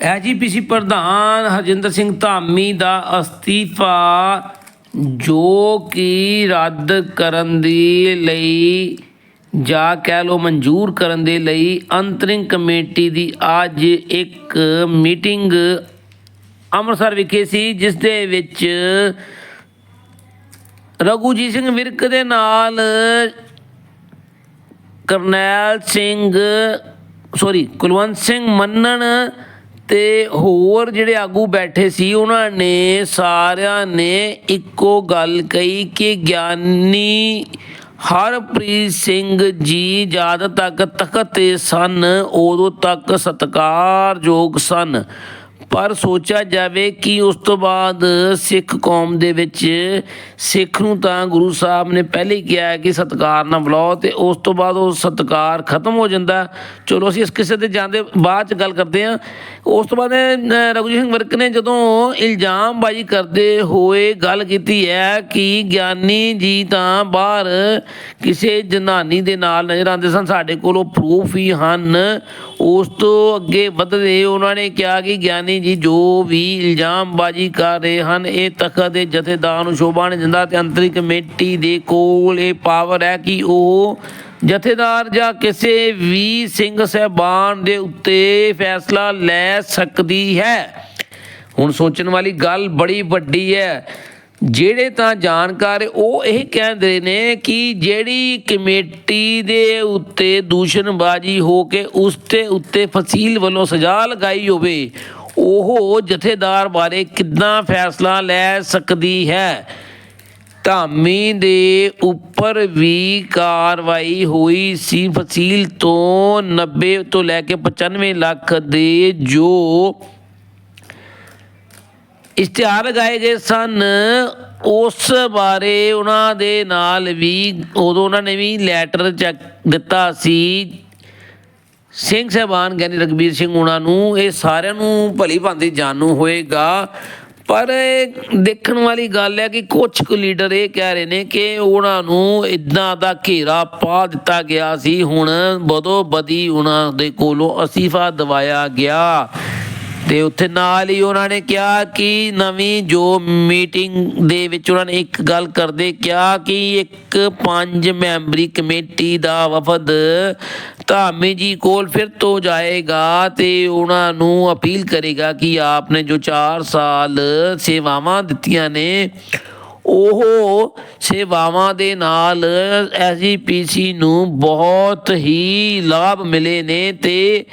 AGPC ਪ੍ਰਧਾਨ ਹਰਜਿੰਦਰ ਸਿੰਘ ਧਾਮੀ ਦਾ ਅਸਤੀਫਾ ਜੋ ਕਿ ਰੱਦ ਕਰਨ ਦੇ ਲਈ ਜਾਂ ਕਹਿ ਲਓ ਮਨਜ਼ੂਰ ਕਰਨ ਦੇ ਲਈ ਅੰਤਰਿੰਗ ਕਮੇਟੀ ਦੀ ਅੱਜ ਇੱਕ ਮੀਟਿੰਗ ਅੰਮ੍ਰਿਤਸਰ ਵਿਖੇ ਸੀ, ਜਿਸ ਦੇ ਵਿੱਚ ਰਘੂਜੀਤ ਸਿੰਘ ਵਿਰਕ ਦੇ ਨਾਲ ਕਰਨੈਲ ਸਿੰਘ ਸੌਰੀ ਕੁਲਵੰਤ ਸਿੰਘ ਮੰਨਣ ਤੇ ਹੋਰ ਜਿਹੜੇ ਆਗੂ ਬੈਠੇ ਸੀ, ਉਹਨਾਂ ਨੇ ਸਾਰਿਆਂ ਨੇ ਇੱਕੋ ਗੱਲ ਕਹੀ ਕਿ ਗਿਆਨੀ ਹਰਪ੍ਰੀਤ ਸਿੰਘ ਜੀ ਜਦ ਤੱਕ ਤਖਤ ਤੇ ਸਨ, ਉਦੋਂ ਤੱਕ ਸਤਿਕਾਰਯੋਗ ਸਨ। ਪਰ ਸੋਚਿਆ ਜਾਵੇ ਕਿ ਉਸ ਤੋਂ ਬਾਅਦ ਸਿੱਖ ਕੌਮ ਦੇ ਵਿੱਚ ਸਿੱਖ ਨੂੰ ਤਾਂ ਗੁਰੂ ਸਾਹਿਬ ਨੇ ਪਹਿਲੇ ਕਿਹਾ ਕਿ ਸਤਕਾਰ ਨਾ ਬੁਲਾਓ ਤੇ ਉਸ ਤੋਂ ਬਾਅਦ ਉਹ ਸਤਕਾਰ ਖਤਮ ਹੋ ਜਾਂਦਾ। ਚਲੋ ਅਸੀਂ ਇਸ ਕਿਸੇ ਤੇ ਜਾਂਦੇ ਬਾਅਦ ਚ ਗੱਲ ਕਰਦੇ ਹਾਂ। ਉਸ ਤੋਂ ਬਾਅਦ ਰਘੁਜੀਤ ਸਿੰਘ ਵਿਰਕ ਨੇ ਜਦੋਂ ਇਲਜ਼ਾਮਬਾਜ਼ੀ ਕਰਦੇ ਹੋਏ ਗੱਲ ਕੀਤੀ ਹੈ ਕਿ ਗਿਆਨੀ ਜੀ ਤਾਂ ਬਾਹਰ ਕਿਸੇ ਜਨਾਨੀ ਦੇ ਨਾਲ ਨਜ਼ਰ ਆਉਂਦੇ ਸਨ, ਸਾਡੇ ਕੋਲ ਉਹ ਪ੍ਰੂਫ ਹੀ ਹਨ। ਉਸ ਤੋਂ ਅੱਗੇ ਵਧਦੇ ਉਹਨਾਂ ਨੇ ਕਿਹਾ ਕਿ ਗਿਆਨੀ ਜੀ, ਜੋ ਵੀ ਇਲਜ਼ਾਮਬਾਜ਼ੀ ਕਰ ਰਹੇ ਹਨ, ਇਹ ਤਖਤ ਦੇ ਜਥੇਦਾਰ ਨੂੰ ਸ਼ੋਭਾ ਨਹੀਂ ਦਿੰਦਾ ਤੇ ਅੰਤਰਿਕ ਕਮੇਟੀ ਦੇ ਕੋਲ ਇਹ ਪਾਵਰ ਹੈ ਕਿ ਉਹ ਜਥੇਦਾਰ ਜਾਂ ਕਿਸੇ ਵੀ ਸਿੰਘ ਸਹਿਬਾਨ ਦੇ ਉੱਤੇ ਫੈਸਲਾ ਲੈ ਸਕਦੀ ਹੈ। ਹੁਣ ਸੋਚਣ ਵਾਲੀ ਗੱਲ ਬੜੀ ਵੱਡੀ ਹੈ। ਜਿਹੜੇ ਤਾਂ ਜਾਣਕਾਰ ਉਹ ਇਹ ਕਹਿੰਦੇ ਨੇ ਕਿ ਜਿਹੜੀ ਕਮੇਟੀ ਦੇ ਉੱਤੇ ਦੂਸ਼ਣਬਾਜ਼ੀ ਹੋ ਕੇ ਉਸ ਤੇ ਉੱਤੇ ਫਸੀਲ ਵੱਲੋਂ ਸਜ਼ਾ ਲਗਾਈ ਹੋਵੇ ਉਹ ਜਥੇਦਾਰ ਬਾਰੇ ਕਿੱਦਾਂ ਫੈਸਲਾ ਲੈ ਸਕਦੀ ਹੈ? ਧਾਮੀ ਦੇ ਉੱਪਰ ਵੀ ਕਾਰਵਾਈ ਹੋਈ ਸੀ। ਫਸੀਲ ਤੋਂ 90 ਤੋਂ ਲੈ ਕੇ 95 ਲੱਖ ਦੇ ਜੋ ਇਸ਼ਤਿਹਾਰ ਲਗਾਏ ਗਏ ਸਨ, ਉਸ ਬਾਰੇ ਉਹਨਾਂ ਦੇ ਨਾਲ ਵੀ ਉਦੋਂ ਉਹਨਾਂ ਨੇ ਵੀ ਲੈਟਰ ਚੱਕ ਦਿੱਤਾ ਸੀ। ਸਿੰਘ ਸਾਹਿਬਾਨ ਗਿਆਨੀ ਰਗਬੀਰ ਸਿੰਘ ਉਹਨਾਂ ਨੂੰ ਇਹ ਸਾਰਿਆਂ ਨੂੰ ਭਲੀ ਭਾਂਤੀ ਜਾਣੂ ਹੋਏਗਾ। ਪਰ ਦੇਖਣ ਵਾਲੀ ਗੱਲ ਹੈ ਕਿ ਕੁਝ ਕੁ ਲੀਡਰ ਇਹ ਕਹਿ ਰਹੇ ਨੇ ਕਿ ਉਹਨਾਂ ਨੂੰ ਇਦਾਂ ਦਾ ਘੇਰਾ ਪਾ ਦਿੱਤਾ ਗਿਆ ਸੀ। ਹੁਣ ਬਦੋ ਬਦੀ ਉਹਨਾਂ ਦੇ ਕੋਲੋਂ ਅਸੀਫਾ ਦਵਾਇਆ ਗਿਆ। ਤੇ ਉੱਥੇ ਨਾਲ ਹੀ ਉਹਨਾਂ ਨੇ ਕਿਹਾ ਕਿ ਨਵੀਂ ਜੋ ਮੀਟਿੰਗ ਦੇ ਵਿੱਚ ਉਹਨਾਂ ਨੇ ਇੱਕ ਗੱਲ ਕਰਦੇ ਕਿਹਾ ਕਿ ਇੱਕ ਪੰਜ ਮੈਂਬਰੀ ਕਮੇਟੀ ਦਾ ਵਫਦ ਧਾਮੀ ਜੀ ਕੋਲ ਫਿਰ ਤੋਂ ਜਾਏਗਾ ਤੇ ਉਹਨਾਂ ਨੂੰ ਅਪੀਲ ਕਰੇਗਾ ਕਿ ਆਪਨੇ ਜੋ 4 ਸਾਲ ਸੇਵਾਵਾਂ ਦਿੱਤੀਆਂ ਨੇ, ਉਹ ਸੇਵਾਵਾਂ ਦੇ ਨਾਲ ਐਸਜੀਪੀਸੀ ਨੂੰ ਬਹੁਤ ਹੀ ਲਾਭ ਮਿਲੇ ਨੇ ਤੇ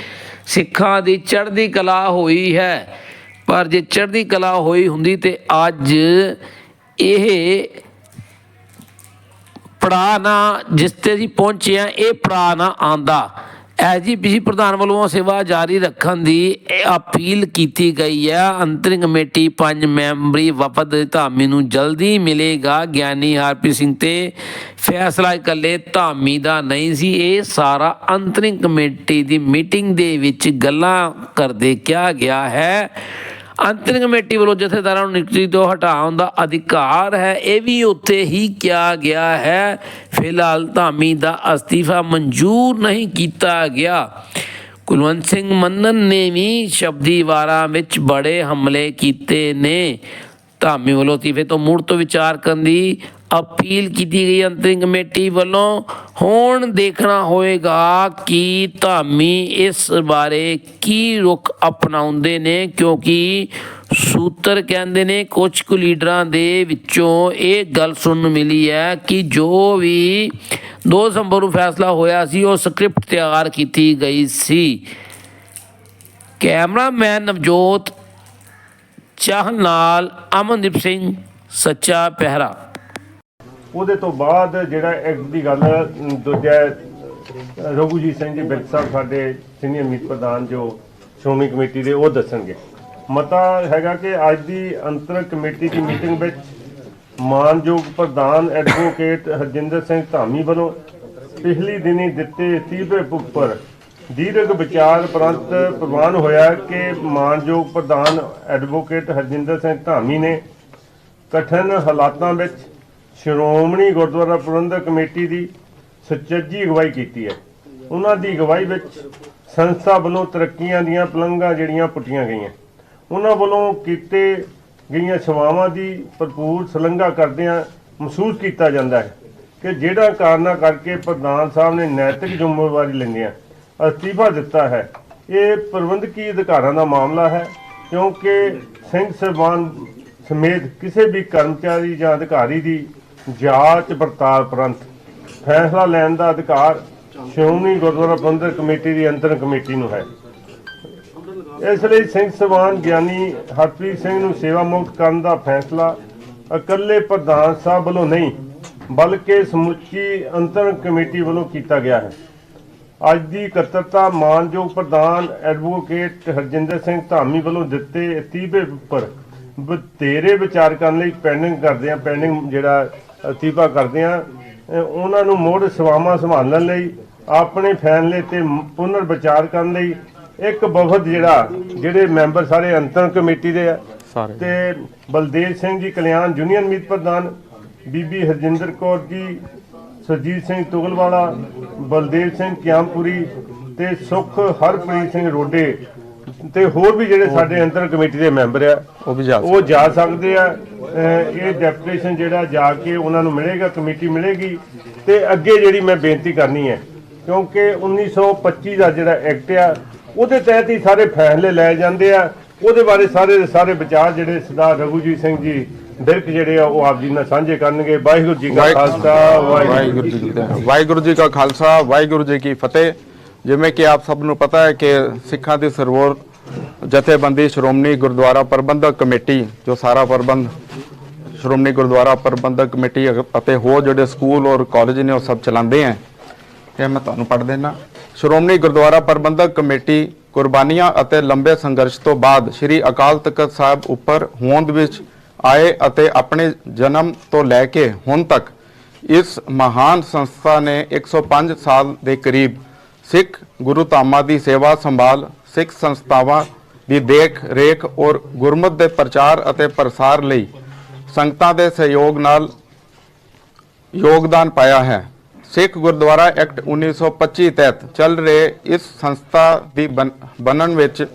ਸਿੱਖਾਂ ਦੀ ਚੜ੍ਹਦੀ ਕਲਾ ਹੋਈ ਹੈ। ਪਰ ਜੇ ਚੜ੍ਹਦੀ ਕਲਾ ਹੋਈ ਹੁੰਦੀ ਤੇ ਅੱਜ ਇਹ ਪੜਾ ਨਾ ਜਿਸ ਤੇ ਅਸੀਂ ਪਹੁੰਚੇ ਆ ਇਹ ਪੜਾ ਨਾ ਆਂਦਾ ਐਜੀਪੀਸੀ ਪ੍ਰਧਾਨ ਵੱਲੋਂ ਸੇਵਾ ਜਾਰੀ ਰੱਖਣ ਦੀ ਅਪੀਲ ਕੀਤੀ ਗਈ ਹੈ। ਅੰਤਰਿੰਗ ਕਮੇਟੀ ਪੰਜ ਮੈਂਬਰੀ ਵਫਦ ਧਾਮੀ ਨੂੰ ਜਲਦੀ ਮਿਲੇਗਾ। ਗਿਆਨੀ ਹਰਪ੍ਰੀਤ ਸਿੰਘ ਤੇ ਫੈਸਲਾ ਇਕੱਲੇ ਧਾਮੀ ਦਾ ਨਹੀਂ ਸੀ। ਇਹ ਸਾਰਾ ਅੰਤਰਿੰਗ ਕਮੇਟੀ ਦੀ ਮੀਟਿੰਗ ਦੇ ਵਿੱਚ ਗੱਲਾਂ ਕਰਦੇ ਕਿਹਾ ਗਿਆ ਹੈ। ਅੰਤਰਿੰਗ ਕਮੇਟੀ ਵੱਲੋਂ ਜਥੇਦਾਰਾਂ ਨੂੰ ਨਿਯੁਕਤੀ ਤੋਂ ਹਟਾਉਣ ਦਾ ਅਧਿਕਾਰ ਹੈ। ਇਹ ਵੀ ਉੱਥੇ ਹੀ ਕਿਹਾ ਗਿਆ ਹੈ। ਫਿਲਹਾਲ ਧਾਮੀ ਦਾ ਅਸਤੀਫਾ ਮਨਜ਼ੂਰ ਨਹੀਂ ਕੀਤਾ ਗਿਆ। ਕੁਲਵੰਤ ਸਿੰਘ ਮੰਨਨ ਨੇ ਵੀ ਸ਼ਬਦੀ ਵਾਰਾਂ ਵਿੱਚ ਬੜੇ ਹਮਲੇ ਕੀਤੇ ਨੇ। ਧਾਮੀ ਵੱਲੋਂ ਅਸਤੀਫੇ ਤੋਂ ਮੁੜ ਤੋਂ ਵਿਚਾਰ ਕਰਨ ਦੀ ਅਪੀਲ ਕੀਤੀ ਗਈ ਅੰਤਰਿੰਗ ਕਮੇਟੀ ਵੱਲੋਂ, ਹੁਣ ਦੇਖਣਾ ਹੋਏਗਾ ਕਿ ਧਾਮੀ ਇਸ ਬਾਰੇ ਕੀ ਰੁਖ ਅਪਣਾਉਂਦੇ ਨੇ, ਕਿਉਂਕਿ ਸੂਤਰ ਕਹਿੰਦੇ ਨੇ ਕੁਝ ਕੁ ਲੀਡਰਾਂ ਦੇ ਵਿੱਚੋਂ ਇਹ ਗੱਲ ਸੁਣਨ ਨੂੰ ਮਿਲੀ ਹੈ ਕਿ ਜੋ ਵੀ 2 ਦਸੰਬਰ ਨੂੰ ਫੈਸਲਾ ਹੋਇਆ ਸੀ, ਉਹ ਸਕ੍ਰਿਪਟ ਤਿਆਰ ਕੀਤੀ ਗਈ ਸੀ। ਕੈਮਰਾਮੈਨ ਨਵਜੋਤ ਚਾਹ ਨਾਲ ਅਮਨਦੀਪ ਸਿੰਘ, ਸੱਚਾ ਪਹਿਰਾ। ਉਹਦੇ ਤੋਂ ਬਾਅਦ ਜਿਹੜਾ ਐਕਟ ਦੀ ਗੱਲ ਦੂਜਾ ਰਘੂਜੀਤ ਸਿੰਘ ਜੀ ਬਿਰਕ ਸਾਹਿਬ ਸਾਡੇ ਸੀਨੀਅਰ ਮੀਤ ਪ੍ਰਧਾਨ ਜੋ ਸ਼੍ਰੋਮਣੀ ਕਮੇਟੀ ਦੇ, ਉਹ ਦੱਸਣਗੇ। ਮਤਾ ਹੈਗਾ ਕਿ ਅੱਜ ਦੀ ਅੰਤਰ ਕਮੇਟੀ ਦੀ ਮੀਟਿੰਗ ਵਿੱਚ ਮਾਨਯੋਗ ਪ੍ਰਧਾਨ ਐਡਵੋਕੇਟ ਹਰਜਿੰਦਰ ਸਿੰਘ ਧਾਮੀ ਵੱਲੋਂ ਪਿਛਲੀ ਦਿਨੀ ਦਿੱਤੇ ਅਸਤੀਫੇ ਉੱਪਰ ਦੀਰਘ ਵਿਚਾਰ ਉਪਰੰਤ ਪ੍ਰਵਾਨ ਹੋਇਆ ਕਿ ਮਾਨਯੋਗ ਪ੍ਰਧਾਨ ਐਡਵੋਕੇਟ ਹਰਜਿੰਦਰ ਸਿੰਘ ਧਾਮੀ ਨੇ ਕਠਿਨ ਹਾਲਾਤਾਂ ਵਿੱਚ ਸ਼੍ਰੋਮਣੀ ਗੁਰਦੁਆਰਾ ਪ੍ਰਬੰਧਕ ਕਮੇਟੀ ਦੀ ਸੁਚੱਜੀ ਅਗਵਾਈ ਕੀਤੀ ਹੈ। ਉਹਨਾਂ ਦੀ ਅਗਵਾਈ ਵਿੱਚ ਸੰਸਥਾ ਵੱਲੋਂ ਤਰੱਕੀਆਂ ਦੀਆਂ ਪਲੰਘਾਂ ਜਿਹੜੀਆਂ ਪੁੱਟੀਆਂ ਗਈਆਂ। ਉਹਨਾਂ ਵੱਲੋਂ ਕੀਤੇ ਗਈਆਂ ਸੇਵਾਵਾਂ ਦੀ ਭਰਪੂਰ ਸ਼ਲੰਘਾ ਕਰਦਿਆਂ ਮਹਿਸੂਸ ਕੀਤਾ ਜਾਂਦਾ ਹੈ ਕਿ ਜਿਹੜਾ ਕਾਰਨਾਂ ਕਰਕੇ ਪ੍ਰਧਾਨ ਸਾਹਿਬ ਨੇ ਨੈਤਿਕ ਜ਼ਿੰਮੇਵਾਰੀ ਲੈਂਦਿਆਂ ਅਸਤੀਫਾ ਦਿੱਤਾ ਹੈ, ਇਹ ਪ੍ਰਬੰਧਕੀ ਅਧਿਕਾਰਾਂ ਦਾ ਮਾਮਲਾ ਹੈ, ਕਿਉਂਕਿ ਸਿੰਘ ਸਾਹਿਬਾਨ ਸਮੇਤ ਕਿਸੇ ਵੀ ਕਰਮਚਾਰੀ ਜਾਂ ਅਧਿਕਾਰੀ ਦੀ ਜਾਂਚ ਪੜਤਾਲ ਉਪਰੰਤ ਫੈਸਲਾ ਲੈਣ ਦਾ ਅਧਿਕਾਰ ਸ਼੍ਰੋਮਣੀ ਗੁਰਦੁਆਰਾ ਪ੍ਰਬੰਧਕ ਕਮੇਟੀ ਦੀ ਅੰਤਰ ਕਮੇਟੀ ਨੂੰ ਹੈ। ਇਸ ਲਈ ਸਿੰਘ ਸਵਾਨ ਗਿਆਨੀ ਹਰਪ੍ਰੀਤ ਸਿੰਘ ਨੂੰ ਸੇਵਾ ਮੁਕਤ ਕਰਨ ਦਾ ਫੈਸਲਾ ਇਕੱਲੇ ਪ੍ਰਧਾਨ ਸਾਹਿਬ ਵੱਲੋਂ ਨਹੀਂ, ਬਲਕਿ ਸਮੁੱਚੀ ਅੰਤਰ ਕਮੇਟੀ ਵੱਲੋਂ ਕੀਤਾ ਗਿਆ ਹੈ। ਅੱਜ ਦੀ ਇਕੱਤਰਤਾ ਮਾਨਯੋਗ ਪ੍ਰਧਾਨ ਐਡਵੋਕੇਟ ਹਰਜਿੰਦਰ ਸਿੰਘ ਧਾਮੀ ਵੱਲੋਂ ਦਿੱਤੇ ਅਤੀਬੇ ਉੱਪਰ ਬਤੇਰੇ ਵਿਚਾਰ ਕਰਨ ਲਈ ਪੈਂਡਿੰਗ ਕਰਦੇ ਆ ਪੈਂਡਿੰਗ ਜਿਹੜਾ ਅਤੀਬਾ ਕਰਦੇ ਆ ਉਹਨਾਂ ਨੂੰ ਮੋੜ ਸੇਵਾਵਾਂ ਸੰਭਾਲਣ ਲਈ ਆਪਣੇ ਫੈਸਲੇ ਤੇ ਪੁਨਰ ਵਿਚਾਰ ਕਰਨ ਲਈ ਇੱਕ ਵਫਦ ਜਿਹੜਾ ਜਿਹੜੇ ਮੈਂਬਰ ਸਾਰੇ ਅੰਤਰ ਕਮੇਟੀ ਦੇ ਆ। ਸਾਰੇ। ਤੇ ਬਲਦੇਵ ਸਿੰਘ ਜੀ ਕਲਿਆਣ ਯੂਨੀਅਨ ਮੀਤ ਪ੍ਰਧਾਨ ਬੀਬੀ ਹਰਜਿੰਦਰ ਕੌਰ ਜੀ ਸਰਜੀਤ ਸਿੰਘ ਤੁਗਲਵਾਲਾ ਬਲਦੇਵ ਸਿੰਘ ਕਿਆਮਪੁਰੀ ਤੇ ਸੁਖ ਹਰਪ੍ਰੀਤ ਸਿੰਘ ਰੋਡੇ ਤੇ ਹੋਰ ਵੀ ਜਿਹੜੇ ਸਾਡੇ ਅੰਤਰ ਕਮੇਟੀ ਦੇ ਮੈਂਬਰ ਆ ਉਹ ਵੀ ਜਾ ਉਹ ਜਾ ਸਕਦੇ ਆ। ਇਹ ਡੈਪੂਟੇਸ਼ਨ ਜਿਹੜਾ ਜਾ ਕੇ ਉਹਨਾਂ ਨੂੰ ਮਿਲੇਗਾ ਕਮੇਟੀ ਮਿਲੇਗੀ ਤੇ ਅੱਗੇ ਜਿਹੜੀ ਮੈਂ ਬੇਨਤੀ ਕਰਨੀ ਹੈ ਕਿਉਂਕਿ 1925 ਦਾ ਜਿਹੜਾ ਐਕਟ ਆ ਉਹਦੇ ਤਹਿਤ ਹੀ ਸਾਰੇ ਫੈਸਲੇ ਲਏ ਜਾਂਦੇ ਆ। ਉਹਦੇ ਬਾਰੇ ਸਾਰੇ ਦੇ ਸਾਰੇ ਵਿਚਾਰ ਜਿਹੜੇ ਸਰਦਾਰ ਰਘੂਜੀਤ ਸਿੰਘ ਜੀ ਦਿਰਕ ਜਿਹੜੇ ਆ ਉਹ ਆਪ ਜੀ ਨਾਲ ਸਾਂਝੇ ਕਰਨਗੇ। ਵਾਹਿਗੁਰੂ ਜੀ ਕਾ ਖਾਲਸਾ ਵਾਹਿਗੁਰੂ ਜੀ ਕੀ ਫਤਿਹ। ਵਾਹਿਗੁਰੂ ਜੀ ਕਾ ਖਾਲਸਾ ਵਾਹਿਗੁਰੂ ਜੀ ਕੀ ਫਤਿਹ। ਜਿਵੇਂ ਕਿ ਆਪ ਸਭ ਨੂੰ ਪਤਾ ਹੈ ਕਿ ਸਿੱਖਾਂ ਦੀ ਸਰਵੋਰ ਜਥੇਬੰਦੀ ਸ਼੍ਰੋਮਣੀ ਗੁਰਦੁਆਰਾ ਪ੍ਰਬੰਧਕ ਕਮੇਟੀ, ਜੋ ਸਾਰਾ ਪ੍ਰਬੰਧ, ਸ਼੍ਰੋਮਣੀ ਗੁਰਦੁਆਰਾ ਪ੍ਰਬੰਧਕ ਕਮੇਟੀ ਅਤੇ ਹੋਰ ਜਿਹੜੇ ਸਕੂਲ ਔਰ ਕਾਲਜ ਨੇ ਉਹ ਸਭ ਚਲਾਉਂਦੇ ਹੈ ਇਹ ਮੈਂ ਤੁਹਾਨੂੰ ਪੜ੍ਹ ਦੇਣਾ ਸ਼੍ਰੋਮਣੀ ਗੁਰਦੁਆਰਾ ਪ੍ਰਬੰਧਕ ਕਮੇਟੀ ਕੁਰਬਾਨੀਆਂ ਅਤੇ ਲੰਬੇ ਸੰਘਰਸ਼ ਤੋਂ ਬਾਅਦ ਸ੍ਰੀ ਅਕਾਲ ਤਖਤ ਸਾਹਿਬ ਉੱਪਰ ਹੋਂਦ ਵਿੱਚ ਆਏ ਅਤੇ ਆਪਣੇ ਜਨਮ ਤੋਂ ਲੈ ਕੇ ਹੁਣ ਤੱਕ ਇਸ ਮਹਾਨ ਸੰਸਥਾ ਨੇ 105 ਸਾਲ ਦੇ ਕਰੀਬ ਸਿੱਖ ਗੁਰੂ ਧਾਮਾਂ ਦੀ ਸੇਵਾ ਸੰਭਾਲ, ਸਿੱਖ ਸੰਸਥਾਵਾਂ ਦੀ ਦੇਖ ਰੇਖ ਔਰ ਗੁਰਮਤ ਦੇ ਪ੍ਰਚਾਰ ਅਤੇ ਪ੍ਰਸਾਰ ਲਈ ਸੰਗਤਾਂ ਦੇ ਸਹਿਯੋਗ ਨਾਲ ਯੋਗਦਾਨ ਪਾਇਆ ਹੈ। ਸਿੱਖ ਗੁਰਦੁਆਰਾ ਐਕਟ 1925 ਤਹਿਤ ਚੱਲ ਰਹੇ ਇਸ ਸੰਸਥਾ ਦੀ ਬਣ- ਬਣਨ ਵਿੱਚ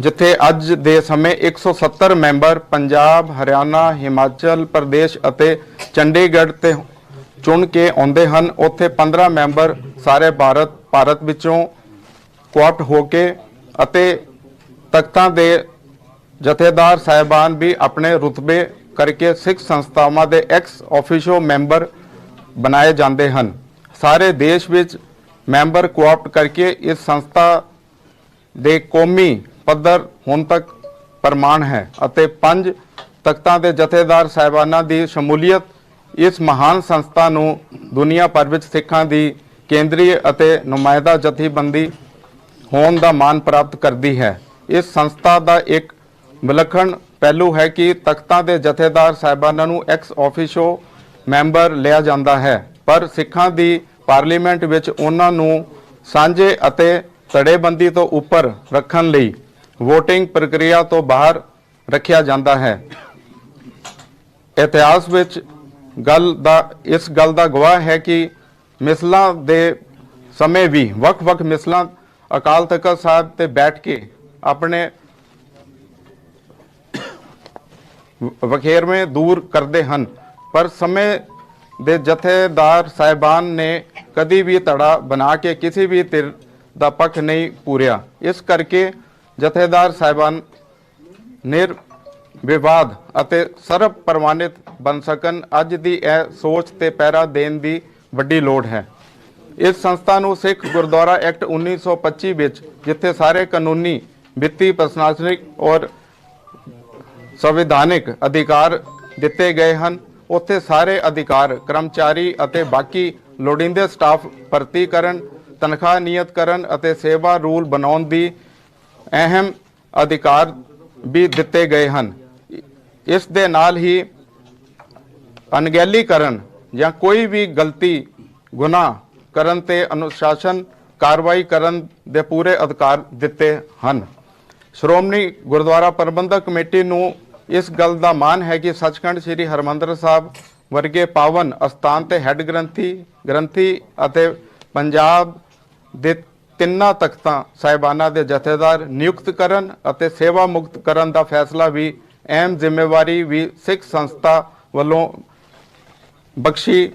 ਜਿੱਥੇ ਅੱਜ ਦੇ ਸਮੇਂ 170 ਮੈਂਬਰ ਪੰਜਾਬ, ਹਰਿਆਣਾ, ਹਿਮਾਚਲ ਪ੍ਰਦੇਸ਼ ਅਤੇ ਚੰਡੀਗੜ੍ਹ ਤੇ ਚੁਣ ਕੇ ਆਉਂਦੇ ਹਨ। ਉੱਥੇ 15 ਮੈਂਬਰ ਸਾਰੇ ਭਾਰਤ ਭਾਰਤ ਵਿੱਚੋਂ ਕੁਆਟ ਹੋ ਕੇ ਅਤੇ ਤਖਤਾਂ ਦੇ ਜਥੇਦਾਰ ਸਾਹਿਬਾਨ ਵੀ ਆਪਣੇ ਰੁਤਬੇ ਕਰਕੇ ਸਿੱਖ ਸੰਸਥਾਵਾਂ ਦੇ ਐਕਸ ਆਫੀਸ਼ੋ ਮੈਂਬਰ ਬਣਾਏ ਜਾਂਦੇ ਹਨ। ਸਾਰੇ ਦੇਸ਼ ਵਿੱਚ ਮੈਂਬਰ ਕੋਆਪਟ ਕਰਕੇ ਇਸ ਸੰਸਥਾ ਦੇ ਕੌਮੀ ਪੱਧਰ ਹੁਣ ਤੱਕ ਪ੍ਰਮਾਣ ਹੈ ਅਤੇ ਪੰਜ ਤਖਤਾਂ ਦੇ ਜਥੇਦਾਰ ਸਾਹਿਬਾਨਾਂ ਦੀ ਸ਼ਮੂਲੀਅਤ ਇਸ ਮਹਾਨ ਸੰਸਥਾ ਨੂੰ ਦੁਨੀਆ ਭਰ ਵਿੱਚ ਸਿੱਖਾਂ ਦੀ ਕੇਂਦਰੀ ਅਤੇ ਨੁਮਾਇੰਦਾ ਜਥੇਬੰਦੀ ਹੋਣ ਦਾ ਮਾਣ ਪ੍ਰਾਪਤ ਕਰਦੀ ਹੈ। ਇਸ ਸੰਸਥਾ ਦਾ ਇੱਕ ਵਿਲੱਖਣ ਪਹਿਲੂ ਹੈ ਕਿ ਤਖਤਾਂ ਦੇ ਜਥੇਦਾਰ ਸਾਹਿਬਾਨਾਂ ਨੂੰ ਐਕਸ ਆਫੀਸ਼ੋ ਮੈਂਬਰ ਲਿਆ ਜਾਂਦਾ ਹੈ, ਪਰ ਸਿੱਖਾਂ ਦੀ ਪਾਰਲੀਮੈਂਟ ਵਿੱਚ ਉਹਨਾਂ ਨੂੰ ਸਾਂਝੇ ਅਤੇ ਤੜੇਬੰਦੀ ਤੋਂ ਉੱਪਰ ਰੱਖਣ ਲਈ VOTING ਪ੍ਰਕਿਰਿਆ ਤੋਂ ਬਾਹਰ ਰੱਖਿਆ ਜਾਂਦਾ ਹੈ। ਇਤਿਹਾਸ ਵਿੱਚ ਗੱਲ ਦਾ, ਇਸ ਗੱਲ ਦਾ ਗਵਾਹ ਹੈ ਕਿ ਮਿਸਲਾਂ ਦੇ ਸਮੇਂ ਵੀ, ਵੱਖ-ਵੱਖ ਮਿਸਲਾਂ ਅਕਾਲ ਤਖਤ ਸਾਹਿਬ ਤੇ ਬੈਠ ਕੇ ਆਪਣੇ ਵਖੇਰਵੇਂ ਦੂਰ ਕਰਦੇ ਹਨ। ਪਰ ਸਮੇਂ ਦੇ ਜਥੇਦਾਰ ਸਾਹਿਬਾਨ ਨੇ ਕਦੀ ਵੀ ਧੜਾ ਬਣਾ ਕੇ ਕਿਸੇ ਵੀ ਧਿਰ ਦਾ ਪੱਖ ਨਹੀਂ ਪੂਰਿਆ। ਇਸ ਕਰਕੇ ਜਥੇਦਾਰ ਸਾਹਿਬਾਨ ਨਿਰ ਵਿਵਾਦ ਅਤੇ ਸਰਬ ਪ੍ਰਮਾਣਿਤ ਬਣ ਸਕਣ, ਅੱਜ ਦੀ ਇਹ ਸੋਚ ਤੇ ਪਹਿਰਾ ਦੇਣ ਦੀ ਵੱਡੀ ਲੋੜ ਹੈ। ਇਸ ਸੰਸਥਾ ਨੂੰ ਸਿੱਖ ਗੁਰਦੁਆਰਾ ਐਕਟ 1925 ਵਿੱਚ, ਜਿੱਥੇ ਸਾਰੇ ਕਾਨੂੰਨੀ, ਵਿੱਤੀ, ਪ੍ਰਸ਼ਾਸਨਿਕ ਔਰ ਸੰਵਿਧਾਨਿਕ ਅਧਿਕਾਰ ਦਿੱਤੇ ਗਏ ਹਨ, ਉੱਥੇ ਸਾਰੇ ਅਧਿਕਾਰ, ਕਰਮਚਾਰੀ ਅਤੇ ਬਾਕੀ ਲੋੜੀਂਦੇ ਸਟਾਫ ਭਰਤੀ ਕਰਨ, ਤਨਖਾਹ ਨਿਯਤ ਕਰਨ ਅਤੇ ਸੇਵਾ ਰੂਲ ਬਣਾਉਣ ਦੀ ਅਹਿਮ ਅਧਿਕਾਰ ਵੀ ਦਿੱਤੇ ਗਏ ਹਨ। ਇਸ ਦੇ ਨਾਲ ਹੀ ਅਣਗਹਿਲੀ ਕਰਨ ਜਾਂ ਕੋਈ ਵੀ ਗਲਤੀ, ਗੁਨਾਹ ਕਰਨ ਤੇ ਅਨੁਸ਼ਾਸਨ ਕਾਰਵਾਈ ਕਰਨ ਦੇ ਪੂਰੇ ਅਧਿਕਾਰ ਦਿੱਤੇ ਹਨ। ਸ਼੍ਰੋਮਣੀ ਗੁਰਦੁਆਰਾ ਪ੍ਰਬੰਧਕ ਕਮੇਟੀ ਨੂੰ ਇਸ ਗੱਲ ਦਾ ਮਾਣ ਹੈ ਕਿ ਸੱਚਖੰਡ ਸ੍ਰੀ ਹਰਮੰਦਰ ਸਾਹਿਬ ਵਰਗੇ ਪਾਵਨ ਅਸਥਾਨ ਤੇ ਹੈੱਡ ਗ੍ਰੰਥੀ ਗ੍ਰੰਥੀ ਅਤੇ ਪੰਜਾਬ ਦੇ ਤਿੰਨਾਂ ਤਖਤਾਂ ਸਾਹਿਬਾਨਾਂ ਦੇ ਜਥੇਦਾਰ ਨਿਯੁਕਤ ਕਰਨ ਅਤੇ ਸੇਵਾ ਮੁਕਤ ਕਰਨ ਦਾ ਫੈਸਲਾ ਵੀ ਅਹਿਮ ਜ਼ਿੰਮੇਵਾਰੀ ਵੀ ਸਿੱਖ ਸੰਸਥਾ ਵੱਲੋਂ ਬਖਸ਼ੀ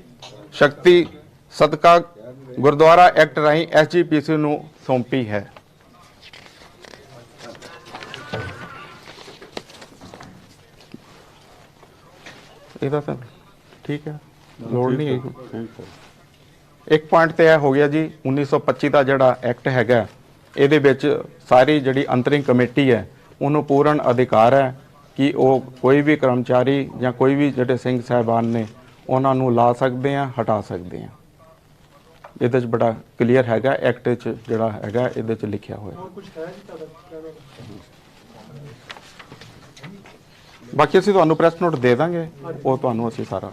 ਸ਼ਕਤੀ ਸਦਕਾ ਗੁਰਦੁਆਰਾ ਐਕਟ ਰਾਹੀਂ ਐਸਜੀਪੀਸੀ ਨੂੰ ਸੌਂਪੀ ਹੈ। ਇਹਦਾ ਤਾਂ ਠੀਕ ਹੈ, ਲੋੜ ਨਹੀਂ ਹੈ। ਇੱਕ ਪੁਆਇੰਟ ਤੇ ਇਹ ਹੋ ਗਿਆ ਜੀ 1925 ਦਾ ਜਿਹੜਾ ਐਕਟ ਹੈਗਾ, ਇਹਦੇ ਵਿੱਚ ਸਾਰੀ ਜਿਹੜੀ ਅੰਤਰਿੰਗ ਕਮੇਟੀ ਹੈ, ਉਹਨੂੰ ਪੂਰਨ ਅਧਿਕਾਰ ਹੈ। ਕਿ ਉਹ ਕੋਈ ਵੀ ਕਰਮਚਾਰੀ ਜਾਂ ਕੋਈ ਵੀ ਜਿਹੜੇ ਸਿੰਘ ਸਾਹਿਬਾਨ ਨੇ ਉਹਨਾਂ ਨੂੰ ਲਾ ਸਕਦੇ ਆ ਹਟਾ ਸਕਦੇ ਆ ਇਹਦੇ ਚ ਬੜਾ ਕਲੀਅਰ ਹੈਗਾ ਐਕਟ ਚ ਜਿਹੜਾ ਹੈਗਾ ਇਹਦੇ ਚ ਲਿਖਿਆ ਹੋਇਆ। ਬਾਕੀ ਅਸੀਂ ਤੁਹਾਨੂੰ ਪ੍ਰੈਸ ਨੋਟ ਦੇ ਦਾਂਗੇ ਉਹ ਤੁਹਾਨੂੰ ਅਸੀਂ ਸਾਰਾ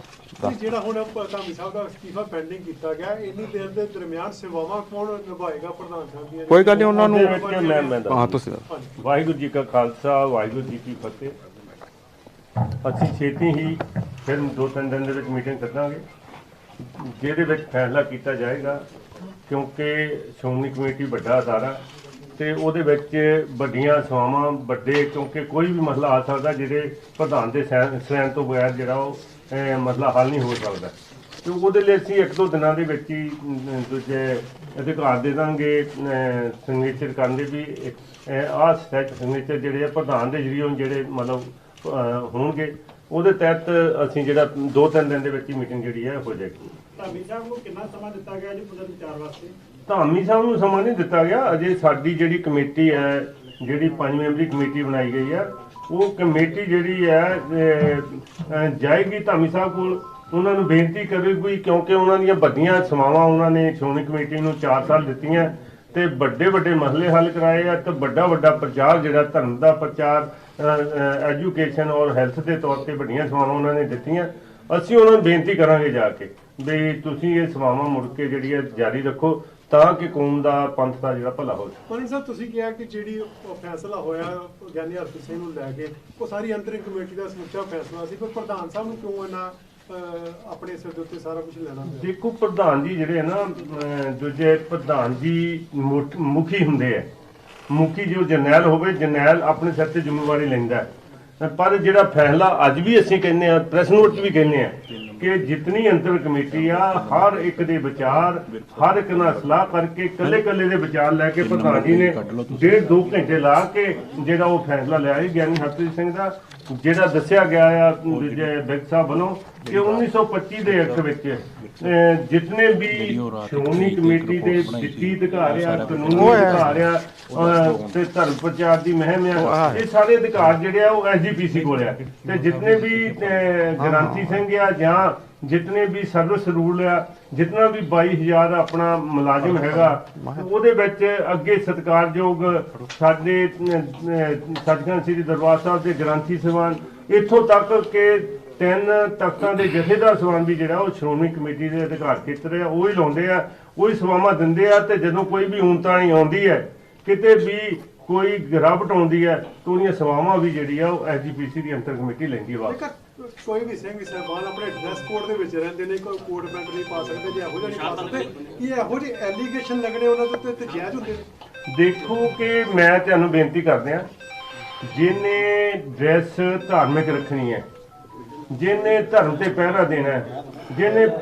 ਜਿਹੜਾ ਹੁਣ ਧਾਮੀ ਸਾਹਿਬ ਦਾ ਅਸਤੀਫਾ ਪੈਂਡਿੰਗ ਕੀਤਾ ਗਿਆ ਇੰਨੀ ਦੇਰ ਦੇ ਦਰਮਿਆਨ ਸੇਵਾਵਾਂ ਕੌਣ ਨਿਭਾਏਗਾ ਪ੍ਰਧਾਨ ਸਾਹਿਬ ਦੀਆਂ? ਕੋਈ ਗੱਲ ਨਹੀਂ ਉਹਨਾਂ ਨੂੰ ਹਾਂ ਤੁਸੀਂ ਵਾਹਿਗੁਰੂ ਜੀ ਕਾ ਖਾਲਸਾ ਵਾਹਿਗੁਰੂ ਜੀ ਕੀ ਫਤਿਹ। ਅਸੀਂ ਛੇਤੀ ਹੀ ਫਿਰ ਦੋ ਤਿੰਨ ਦਿਨ ਦੇ ਵਿੱਚ ਮੀਟਿੰਗ ਕਰਾਂਗੇ ਜਿਹਦੇ ਵਿੱਚ ਫੈਸਲਾ ਕੀਤਾ ਜਾਏਗਾ, ਕਿਉਂਕਿ ਸ਼੍ਰੋਮਣੀ ਕਮੇਟੀ ਵੱਡਾ ਅਦਾਰਾ, ਤੇ ਉਹਦੇ ਵਿੱਚ ਵੱਡੀਆਂ ਸੇਵਾਵਾਂ, ਵੱਡੇ, ਕਿਉਂਕਿ ਕੋਈ ਵੀ ਮਸਲਾ ਆ ਸਕਦਾ, ਜਿਹਦੇ ਪ੍ਰਧਾਨ ਦੇ ਸੈਨ ਸੈਨ ਤੋਂ ਬਗੈਰ ਜਿਹੜਾ ਉਹ ਮਸਲਾ ਹੱਲ ਨਹੀਂ ਹੋ ਸਕਦਾ। ਤੇ ਉਹਦੇ ਲਈ ਅਸੀਂ ਇੱਕ ਦੋ ਦਿਨਾਂ ਦੇ ਵਿੱਚ ਹੀ ਦੂਜੇ ਅਧਿਕਾਰ ਦੇ ਦਾਂਗੇ ਸਿਗਨੇਚਰ ਕਰਨ ਦੇ ਵੀ ਆਹ ਸੈਟ ਸਿਗਨੇਚਰ ਜਿਹੜੇ ਆ, ਪ੍ਰਧਾਨ ਦੇ ਜਰੀਏ ਜਿਹੜੇ ਮਤਲਬ ਹੋਣਗੇ। ਉਹਦੇ ਤਹਿਤ ਅਸੀਂ ਜਿਹੜਾ ਦੋ ਤਿੰਨ ਦਿਨ ਦੇ ਵਿੱਚ ਹੀ ਮੀਟਿੰਗ ਜਿਹੜੀ ਹੈ ਹੋ ਜਾਏਗੀ। ਧਾਮੀ ਸਾਹਿਬ ਨੂੰ ਕਿੰਨਾ ਸਮਾਂ ਦਿੱਤਾ ਗਿਆ ਜੀ ਪੁਨਰ ਵਿਚਾਰ ਵਾਸਤੇ? ਧਾਮੀ ਸਾਹਿਬ ਨੂੰ ਸਮਾਂ ਨਹੀਂ ਦਿੱਤਾ ਗਿਆ। ਅਜੇ ਸਾਡੀ ਜਿਹੜੀ ਕਮੇਟੀ ਹੈ ਜਿਹੜੀ ਪੰਜ ਮੈਂਬਰੀ ਕਮੇਟੀ ਬਣਾਈ ਗਈ ਹੈ ਉਹ ਕਮੇਟੀ ਜਿਹੜੀ ਹੈ ਜਾਏਗੀ ਧਾਮੀ ਸਾਹਿਬ ਕੋਲ। ਉਹਨਾਂ ਨੂੰ ਬੇਨਤੀ ਕਰੇਗੀ ਕਿਉਂਕਿ ਉਹਨਾਂ ਦੀਆਂ ਵੱਡੀਆਂ ਸਮਾਵਾਂ ਉਹਨਾਂ ਨੇ ਸ਼੍ਰੋਮਣੀ ਕਮੇਟੀ ਨੂੰ 4 ਸਾਲ ਦਿੱਤੀਆਂ ਤੇ ਵੱਡੇ ਵੱਡੇ ਮਸਲੇ ਹੱਲ ਕਰਾਏ ਆ ਤੇ ਵੱਡਾ ਵੱਡਾ ਪ੍ਰਚਾਰ ਜਿਹੜਾ ਧਰਮ ਦਾ ਪ੍ਰਚਾਰ ਐਜੂਕੇਸ਼ਨ ਔਰ ਹੈਲਥ ਦੇ ਤੌਰ ਤੇ ਵੱਡੀਆਂ ਸੇਵਾਵਾਂ ਉਹਨਾਂ ਨੇ ਦਿੱਤੀਆਂ। ਅਸੀਂ ਉਹਨਾਂ ਨੂੰ ਬੇਨਤੀ ਕਰਾਂਗੇ ਜਾ ਕੇ ਵੀ ਤੁਸੀਂ ਇਹ ਸੇਵਾਵਾਂ ਮੁੜ ਕੇ ਜਿਹੜੀ ਹੈ ਜਾਰੀ ਰੱਖੋ ਤਾਂ ਕਿ ਕੌਮ ਦਾ ਪੰਥ ਦਾ ਜਿਹੜਾ ਭਲਾ ਹੋ ਸਕੇ ਮਨੀ ਸਾਹਿਬ ਤੁਸੀਂ ਕਿਹਾ ਕਿ ਜਿਹੜੀ ਫੈਸਲਾ ਹੋਇਆ ਗਿਆਨੀ ਹਰਪ੍ਰੀਤ ਸਿੰਘ ਨੂੰ ਲੈ ਕੇ ਉਹ ਸਾਰੀ ਅੰਤਰਿਮ ਕਮੇਟੀ ਦਾ ਸਮੁੱਚਾ ਫੈਸਲਾ ਸੀ ਪਰ ਪ੍ਰਧਾਨ ਸਾਹਿਬ ਨੂੰ ਕਿਉਂ ਇਹਨਾਂ ਆਪਣੇ ਸਿਰ ਦੇ ਉੱਤੇ ਸਾਰਾ ਕੁਝ ਲੈਣਾ ਪਿਆ? ਦੇਖੋ ਪ੍ਰਧਾਨ ਜੀ ਜਿਹੜੇ ਨਾ ਦੂਜੇ ਪ੍ਰਧਾਨ ਜੀ ਮੁਖੀ ਹੁੰਦੇ ਆ। ਮੁਖੀ ਜੋ ਜਰਨੈਲ ਹੋਵੇ ਜਰਨੈਲ ਆਪਣੇ ਸਿਰ ਤੇ ਜ਼ਿੰਮੇਵਾਰੀ ਲੈਂਦਾ। ਪਰ ਜਿਹੜਾ ਫੈਸਲਾ ਅੱਜ ਵੀ ਅਸੀਂ ਕਹਿੰਦੇ ਆ ਪ੍ਰੈਸ ਨੋਟ ਵੀ ਕਹਿੰਦੇ ਆ ਕਿ ਜਿਤਨੀ ਅੰਤਰ ਕਮੇਟੀ ਆ ਹਰ ਇੱਕ ਦੇ ਵਿਚਾਰ ਹਰ ਇੱਕ ਨਾਲ ਸਲਾਹ ਕਰਕੇ ਕੱਲੇ ਕੱਲੇ ਦੇ ਵਿਚਾਰ ਲੈ ਕੇ ਪ੍ਰਧਾਨ ਜੀ ਨੇ ਡੇਢ ਦੋ ਘੰਟੇ ਲਾ ਕੇ ਜਿਹੜਾ ਉਹ ਫੈਸਲਾ ਲਿਆ ਗਿਆਨੀ ਹਰਪ੍ਰੀਤ ਸਿੰਘ ਦਾ ਜਿਹੜਾ ਦੱਸਿਆ ਗਿਆ ਆ ਦੂਜੇ ਬਿਗ ਸਾਹਿਬ ਵੱਲੋਂ ਕਿ 1925 ਦੇ ਐਕਟ ਵਿੱਚ ਜਿਤਨੇ ਵੀ ਸ਼੍ਰੋਮਣੀ ਕਮੇਟੀ ਦੇ ਵਿੱਤੀ ਅਧਿਕਾਰ ਆ ਕਾਨੂੰਨੀ ਅਧਿਕਾਰ ਆ ਅਹ, ਤੇ ਧਰਮ ਪ੍ਰਚਾਰ ਦੀ ਮਹਿਮ ਆ ਇਹ ਸਾਰੇ ਅਧਿਕਾਰ ਜਿਹੜੇ ਆ ਉਹ ਐਸਜੀਪੀਸੀ ਕੋਲ ਆ। ਤੇ ਜਿਤਨੇ ਵੀ ਗ੍ਰਾਂਥੀ ਸਿੰਘ ਆ ਜਾਂ ਜਿਤਨੇ ਵੀ ਸਰਵਿਸ ਰੂਲ ਆ ਜਿਤਨਾ ਵੀ 22000 ਆਪਣਾ ਮੁਲਾਜ਼ਮ ਹੈਗਾ ਉਹਦੇ ਵਿੱਚ ਅੱਗੇ ਸਤਿਕਾਰਯੋਗ ਸਾਡੇ ਸੱਚਖੰਡ ਸ੍ਰੀ ਦਰਬਾਰ ਸਾਹਿਬ ਦੇ ਗ੍ਰੰਥੀ ਸਭਾਨ ਇੱਥੋਂ ਤੱਕ ਕਿ ਤਿੰਨ ਤਖਤਾਂ ਦੇ ਜਥੇਦਾਰ ਸਭਾਨ ਵੀ ਜਿਹੜਾ ਉਹ ਸ਼੍ਰੋਮਣੀ ਕਮੇਟੀ ਦੇ ਅਧਿਕਾਰ ਖੇਤਰ ਆ ਉਹ ਹੀ ਲਾਉਂਦੇ ਆ ਉਹ ਹੀ ਸੇਵਾਵਾਂ ਦਿੰਦੇ ਆ ਤੇ ਜਦੋਂ ਕੋਈ ਵੀ ਊਣਤਾਣੀ ਆਉਂਦੀ ਹੈ ਕਿਤੇ ਵੀ ਕੋਈ ਗਿਰਾਵਟ ਆਉਂਦੀ ਹੈ ਤਾਂ ਉਹਦੀਆਂ ਸੇਵਾਵਾਂ ਵੀ ਜਿਹੜੀ ਆ ਉਹ ਐਸਜੀਪੀਸੀ ਦੀ ਅੰਤਰ ਕਮੇਟੀ ਲੈਂਦੀ ਵਾਪਸ। ਜੇਕਰ ਕੋਈ ਵੀ ਸਿੰਘ ਸਾਹਿਬਾਨ ਆਪਣੇ ਡਰੈਸ ਕੋਡ ਦੇ ਵਿੱਚ ਰਹਿੰਦੇ ਨੇ, ਕੋਈ ਕੋਟ ਪੈਂਟ ਨਹੀਂ ਪਾ ਸਕਦੇ, ਜੇ ਇਹੋ ਜਿਹਾ ਨਹੀਂ ਪਾ ਸਕਦੇ। ਕੀ ਇਹੋ ਜਿਹੇ ਐਲੀਗੇਸ਼ਨ ਲੱਗਣੇ ਉਹਨਾਂ ਦੇ ਉੱਤੇ ਤੇ ਜਾਇਜ਼ ਹੁੰਦੇ ਨੇ? ਦੇਖੋ ਕਿ ਮੈਂ ਤੁਹਾਨੂੰ ਬੇਨਤੀ ਕਰਦੇ ਆ ਜਿਹਨੇ ਡਰੈਸ ਧਾਰਮਿਕ ਰੱਖਣੀ ਹੈ ਜਿਹਨੇ ਧਰਮ ਤੇ ਪਹਿਰਾ ਦੇਣਾ ਹੈ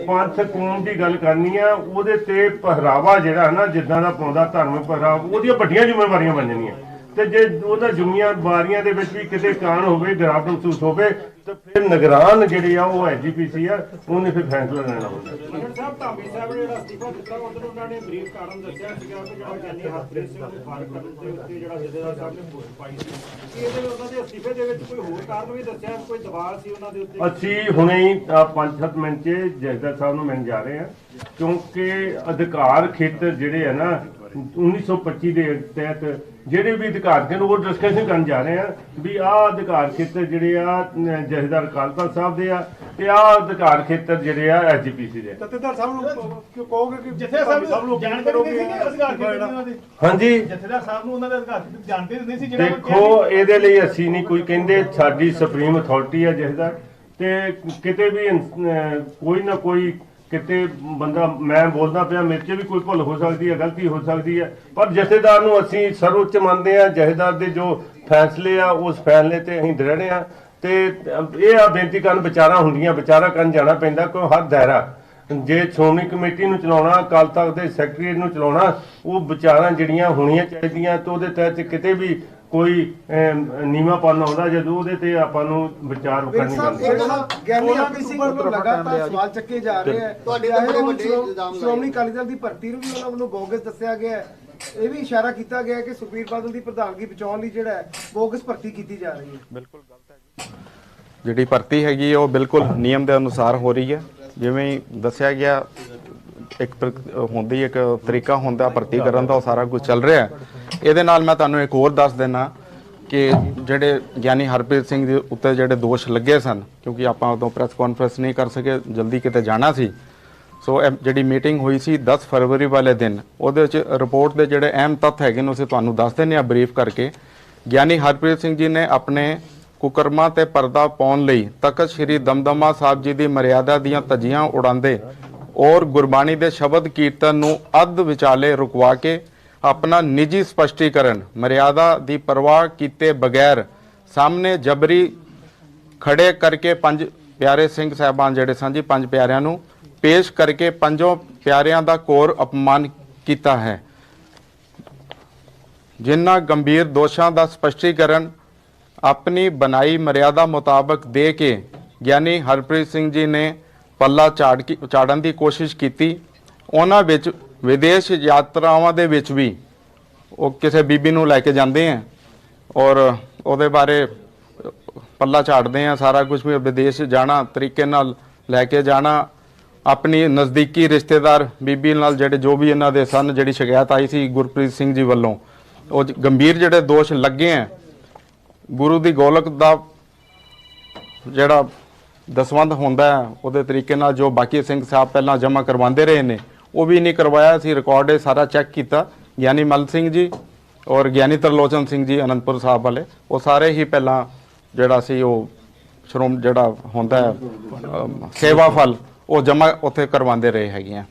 ਪੰਥ ਕੌਮ ਦੀ ਗੱਲ ਕਰਨੀ ਆ ਉਹਦੇ ਤੇ ਪਹਿਰਾਵਾ ਜਿਹੜਾ ਨਾ, ਜਿੱਦਾਂ ਦਾ ਪਾਉਂਦਾ ਧਾਰਮਿਕ ਪਹਿਰਾਵਾ, ਉਹਦੀਆਂ ਵੱਡੀਆਂ ਜ਼ਿੰਮੇਵਾਰੀਆਂ ਬਣ ਜਾਂਦੀਆਂ। ਤੇ ਜੇ ਉਹਦਾ ਜ਼ਿੰਮੇਵਾਰੀਆਂ ਦੇ ਵਿੱਚ ਵੀ ਕਿਤੇ ਕਾਣ ਹੋਵੇ ਗਿਰਾਵਟ ਮਹਿਸੂਸ ਹੋਵੇ ਤਾਂ ਫਿਰ ਨਿਗਰਾਨ ਜਿਹੜੇ ਆ ਉਹ ਐਜੀਪੀਸੀ ਆ ਉਹਨੇ ਫਿਰ ਫੈਸਲਾ ਲੈਣਾ ਹੁੰਦਾ। ਮਗਰ ਸਾਹਿਬ ਧਾਮੀ ਸਾਹਿਬ ਨੇ ਜਿਹੜਾ ਅਸਤੀਫਾ ਦਿੱਤਾ ਉਦੋਂ ਉਹਨਾਂ ਨੇ ਬਰੀਫ ਕਾਰਨ ਦੱਸਿਆ ਸੀਗਾ ਕਿ ਜਿਹੜਾ ਗਿਆਨੀ ਹਰਪ੍ਰੀਤ ਸਿੰਘ ਨੂੰ ਫਾਰਗ ਕਰਨ ਦੇ ਉੱਤੇ ਜਿਹੜਾ ਜਥੇਦਾਰ ਸਾਹਿਬ ਨੇ ਵੋਟ ਪਾਈ ਸੀ। ਕੀ ਇਹਦੇ ਵਿੱਚ ਉਹਨਾਂ ਦੇ ਅਸਤੀਫੇ ਦੇ ਵਿੱਚ ਕੋਈ ਹੋਰ ਕਾਰਨ ਵੀ ਦੱਸਿਆ ਕੋਈ ਦਬਾਅ ਸੀ ਉਹਨਾਂ ਦੇ ਉੱਤੇ? ਅਸੀਂ ਹੁਣੇ ਹੀ 5-7 ਮਿੰਟ 'ਚ ਜੈਸਦਾਰ ਸਾਹਿਬ ਨੂੰ ਮਿਲਣ ਜਾ ਰਹੇ ਹਾਂ ਕਿਉਂਕਿ ਅਧਿਕਾਰ ਖੇਤਰ ਜਿਹੜੇ ਆ ਨਾ 1925 ਦੇ ਤਹਿਤ ਜਿਹੜੇ ਵੀ ਅਧਿਕਾਰ ਕੇ ਉਹ ਡਿਸਕਸ਼ਨ ਕਰਨ ਜਾ ਰਹੇ ਆ ਵੀ ਆਹ ਅਧਿਕਾਰ ਖੇਤਰ ਜਿਹੜੇ ਆ ਜਥੇਦਾਰ ਕਾਲਪਾ ਸਾਹਿਬ ਦੇ ਆ ਤੇ ਆਹ ਅਧਿਕਾਰ ਖੇਤਰ ਜਿਹੜੇ ਆ ਐਸਜੀਪੀਸੀ ਦੇ ਆ। ਜਥੇਦਾਰ ਸਾਹਿਬ ਨੂੰ ਕਿਉਂ ਕਹੋਗੇ ਕਿ ਜਥੇ ਸਾਹਿਬ ਨੂੰ ਜਾਣਕਾਰੀ ਨਹੀਂ ਸੀ ਅਧਿਕਾਰ ਉਹਨਾਂ ਦੇ? ਹਾਂਜੀ। ਜਥੇਦਾਰ ਸਾਹਿਬ ਨੂੰ ਉਹਨਾਂ ਦੇ ਅਧਿਕਾਰ ਜਾਣਦੇ ਨਹੀਂ ਸੀ ਜਿਹੜਾ ਦੇਖੋ ਇਹਦੇ ਲਈ ਅਸੀਂ ਨਹੀਂ ਕੋਈ ਕਹਿੰਦੇ ਸਾਡੀ ਸੁਪਰੀਮ ਅਥਾਰਟੀ ਹੈ ਜਿਹਦਾ ਤੇ ਕਿਤੇ ਵੀ ਕੋਈ ਨਾ ਕੋਈ ਕਿਤੇ ਬੰਦਾ ਮੈਂ ਬੋਲਦਾ ਪਿਆ, ਮੇਰੇ 'ਚ ਵੀ ਕੋਈ ਭੁੱਲ ਹੋ ਸਕਦੀ ਹੈ, ਗਲਤੀ ਹੋ ਸਕਦੀ ਹੈ। ਪਰ ਜਥੇਦਾਰ ਨੂੰ ਅਸੀਂ ਸਰਵਉੱਚ ਮੰਨਦੇ ਆ ਜਥੇਦਾਰ ਦੇ ਜੋ ਫੈਸਲੇ ਆ, ਉਸ ਫੈਸਲੇ ਤੇ ਅਸੀਂ ਦ੍ਰਿੜ ਆ ਤੇ ਇਹ ਆ ਬੇਨਤੀ ਕਰਨ, ਵਿਚਾਰਾਂ ਹੁੰਦੀਆਂ, ਵਿਚਾਰਾ ਕਰਨ ਜਾਣਾ ਪੈਂਦਾ, ਕੋਈ ਹਰ ਦਾਇਰਾ। ਜੇ ਸ਼੍ਰੋਮਣੀ ਕਮੇਟੀ ਨੂੰ ਚਲਾਉਣਾ, ਅਕਾਲ ਤਖਤ ਦੇ ਸੈਕਟਰੀ ਨੂੰ ਚਲਾਉਣਾ, ਉਹ ਵਿਚਾਰਾਂ ਜਿਹੜੀਆਂ ਹੋਣੀਆਂ ਚਾਹੀਦੀਆਂ ਤੇ ਉਹਦੇ ਤਹਿਤ ਕਿਤੇ ਵੀ ਕੋਈ ਨੀਵਾ ਪਾਉਣਾ ਆਉਂਦਾ ਜਦੋਂ ਉਹਦੇ ਤੇ ਆਪਾਂ ਨੂੰ ਵਿਚਾਰ ਕਰਨੀ ਪੈਂਦੀ ਨਾ ਗਿਆਨੀ ਆਪੀ ਸਿੰਘ ਵੱਲੋਂ ਲਗਾਤਾਰ ਸਵਾਲ ਚੱਕੇ ਜਾ ਰਹੇ ਹੈ ਤੁਹਾਡੇ ਵੱਡੇ ਸ਼੍ਰੋ- ਇਲਜ਼ਾਮ ਲਾਏ। ਸ਼੍ਰੋਮਣੀ ਅਕਾਲੀ ਦਲ ਦੀ ਭਰਤੀ ਨੂੰ ਵੀ ਉਹਨਾਂ ਵੱਲੋਂ ਬੋਗਸ ਦੱਸਿਆ ਗਿਆ ਹੈ। ਇਹ ਵੀ ਇਸ਼ਾਰਾ ਕੀਤਾ ਗਿਆ ਹੈ ਕਿ ਸੁਖਬੀਰ ਬਾਦਲ ਦੀ ਪ੍ਰਧਾਨਗੀ ਬਚਾਉਣ ਲਈ ਜਿਹੜਾ ਹੈ ਬੋਗਸ ਭਰਤੀ ਕੀਤੀ ਜਾ ਰਹੀ ਹੈ। ਜਿਹੜੀ ਭਰਤੀ ਹੈਗੀ ਹੈ, ਉਹ ਬਿਲਕੁਲ ਨਿਯਮ ਦੇ ਅਨੁਸਾਰ ਹੋ ਰਹੀ ਹੈ। ਜਿਵੇਂ ਹੀ ਦੱਸਿਆ ਗਿਆ ਇੱਕ ਹੁੰਦੀ ਇੱਕ ਤਰੀਕਾ ਹੁੰਦਾ ਭਰਤੀ ਕਰਨ ਦਾ, ਉਹ ਸਾਰਾ ਕੁਝ ਚੱਲ ਰਿਹਾ ਹੈ। ਇਹਦੇ ਨਾਲ ਮੈਂ ਤੁਹਾਨੂੰ ਇੱਕ ਹੋਰ ਦੱਸ ਦੇਣਾ ਕਿ ਜਿਹੜੇ ਗਿਆਨੀ ਹਰਪ੍ਰੀਤ ਸਿੰਘ ਦੇ ਉੱਤੇ ਜਿਹੜੇ ਦੋਸ਼ ਲੱਗੇ ਸਨ, ਕਿਉਂਕਿ ਆਪਾਂ ਉਦੋਂ ਪ੍ਰੈਸ ਕਾਨਫਰੰਸ ਨਹੀਂ ਕਰ ਸਕੇ, ਜਲਦੀ ਕਿਤੇ ਜਾਣਾ ਸੀ। ਸੋ ਜਿਹੜੀ ਮੀਟਿੰਗ ਹੋਈ ਸੀ 10 ਫਰਵਰੀ ਵਾਲੇ ਦਿਨ, ਉਹਦੇ ਵਿੱਚ ਰਿਪੋਰਟ ਦੇ ਜਿਹੜੇ ਅਹਿਮ ਤੱਥ ਹੈਗੇ ਨੇ ਉਸੇ ਤੁਹਾਨੂੰ ਦੱਸ ਦਿੰਦੇ ਆ ਬਰੀਫ ਕਰਕੇ। ਗਿਆਨੀ ਹਰਪ੍ਰੀਤ ਸਿੰਘ ਜੀ ਨੇ ਆਪਣੇ ਕੁਕਰਮਾਂ ਤੇ ਪਰਦਾ ਪਾਉਣ ਲਈ ਤਖਤ ਸ੍ਰੀ ਦਮਦਮਾ ਸਾਹਿਬ ਜੀ ਦੀ ਮਰਿਆਦਾ ਦੀਆਂ ਧੱਜੀਆਂ ਉਡਾਉਂਦੇ ਔਰ ਗੁਰਬਾਣੀ ਦੇ ਸ਼ਬਦ ਕੀਰਤਨ ਨੂੰ ਅੱਧ ਵਿਚਾਲੇ ਰੁਕਵਾ ਕੇ ਆਪਣਾ ਨਿੱਜੀ ਸਪਸ਼ਟੀਕਰਨ, ਮਰਿਆਦਾ ਦੀ ਪਰਵਾਹ ਕੀਤੇ ਬਗੈਰ ਸਾਹਮਣੇ ਜਬਰੀ ਖੜੇ ਕਰਕੇ ਪੰਜ ਪਿਆਰੇ ਸਿੰਘ ਸਾਹਿਬਾਨ ਜਿਹੜੇ ਸਨ ਜੀ, ਪੰਜ ਪਿਆਰਿਆਂ ਨੂੰ ਪੇਸ਼ ਕਰਕੇ ਪੰਜੋਂ ਪਿਆਰਿਆਂ ਦਾ ਕੋਰ ਅਪਮਾਨ ਕੀਤਾ ਹੈ। ਜਿਨ੍ਹਾਂ ਗੰਭੀਰ ਦੋਸ਼ਾਂ ਦਾ ਸਪਸ਼ਟੀਕਰਨ ਆਪਣੀ ਬਣਾਈ ਮਰਿਆਦਾ ਮੁਤਾਬਕ ਦੇ ਕੇ ਗਿਆਨੀ ਹਰਪ੍ਰੀਤ ਸਿੰਘ ਜੀ ਨੇ ਪੱਲਾ ਝਾੜ ਕੀ ਝਾੜਨ ਦੀ ਕੋਸ਼ਿਸ਼ ਕੀਤੀ। ਉਹਨਾਂ ਵਿੱਚ ਵਿਦੇਸ਼ ਯਾਤਰਾਵਾਂ ਦੇ ਵਿੱਚ ਵੀ ਉਹ ਕਿਸੇ ਬੀਬੀ ਨੂੰ ਲੈ ਕੇ ਜਾਂਦੇ ਆ ਔਰ ਉਹਦੇ ਬਾਰੇ ਪੱਲਾ ਝਾੜਦੇ ਆ, ਸਾਰਾ ਕੁਝ ਵੀ ਵਿਦੇਸ਼ ਜਾਣਾ, ਤਰੀਕੇ ਨਾਲ ਲੈ ਕੇ ਜਾਣਾ। ਆਪਣੀ ਨਜ਼ਦੀਕੀ ਰਿਸ਼ਤੇਦਾਰ ਬੀਬੀ ਨਾਲ ਜਿਹੜੇ ਜੋ ਵੀ ਇਹਨਾਂ ਦੇ ਸਨ, ਜਿਹੜੀ ਸ਼ਿਕਾਇਤ ਆਈ ਸੀ ਗੁਰਪ੍ਰੀਤ ਸਿੰਘ ਜੀ ਵੱਲੋਂ, ਉਹ ਗੰਭੀਰ ਜਿਹੜੇ ਦੋਸ਼ ਲੱਗੇ ਆ। ਗੁਰੂ ਦੀ ਗੋਲਕ ਦਾ ਜਿਹੜਾ ਦਸਵੰਧ ਹੁੰਦਾ ਹੈ ਉਹਦੇ ਤਰੀਕੇ ਨਾਲ ਜੋ ਬਾਕੀ ਸਿੰਘ ਸਾਹਿਬ ਪਹਿਲਾਂ ਜਮ੍ਹਾਂ ਕਰਵਾਉਂਦੇ ਰਹੇ ਨੇ ਉਹ ਵੀ ਨਹੀਂ ਕਰਵਾਇਆ ਸੀ ਰਿਕਾਰਡ ਇਹ ਸਾਰਾ ਚੈੱਕ ਕੀਤਾ। ਗਿਆਨੀ ਮਲ ਸਿੰਘ ਜੀ ਔਰ ਗਿਆਨੀ ਤਰਲੋਚਨ ਸਿੰਘ ਜੀ ਅਨੰਦਪੁਰ ਸਾਹਿਬ ਵਾਲੇ ਉਹ ਸਾਰੇ ਹੀ ਪਹਿਲਾਂ ਜਿਹੜਾ ਸੀ ਉਹ ਸ਼੍ਰੋਮ ਜਿਹੜਾ ਹੁੰਦਾ ਹੈ ਅਮ, ਸੇਵਾ ਫਲ ਉਹ ਜਮ੍ਹਾਂ ਉੱਥੇ ਕਰਵਾਉਂਦੇ ਰਹੇ ਹੈਗੇ ਹੈਗੀਆਂ